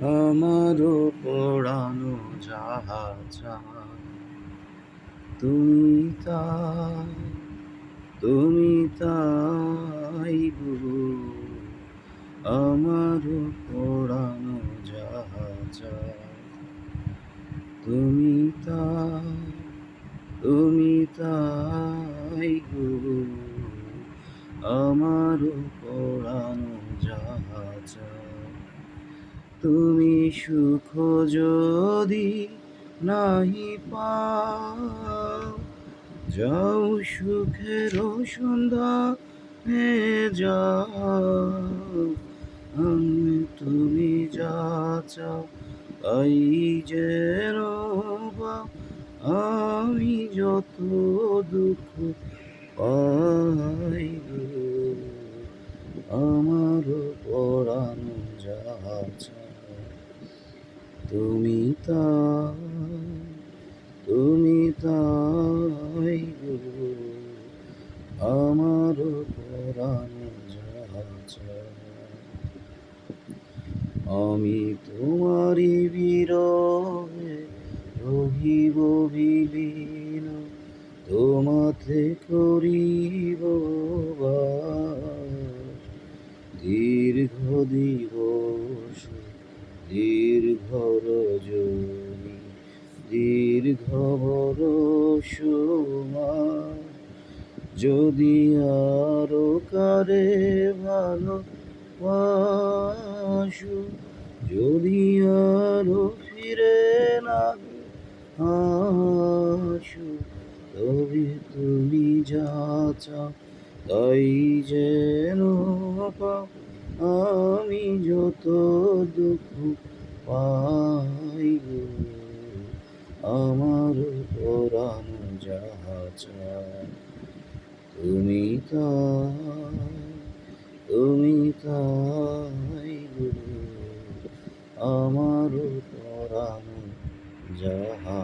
আমারও পড়ানো জাহাজ তুমি তাই তুমি তাই গো আমারও পড়ানো জাহাজ তুমি তাই তুমি তাই গো আমারও পড়ানো জাহাজ তুমি সুখ যদি নাহি পাও, যাও সুখের সন্ধ্যা হে যাও। আমি তুমি যা চাও তাই যেন আমি যত দুঃখ পাই আমার পড়ানো যাচ তুমি তুমি তাই আমার যাচ আমি তোমারই বিরহে রহিব বিলীন, তোমাতে করিব। দীর্ঘ দিবস দীর্ঘ রজনী দীর্ঘ বরষ মাস। যদি আরও কারে ভালো বাসো, যদি আরও ফিরে না আসো, তবে তুমি যা তাই যেন আমি যত দুঃখ পাই গো আমার যাহা চায় তুমি তুমি তাই গো আমার পরানো যাহা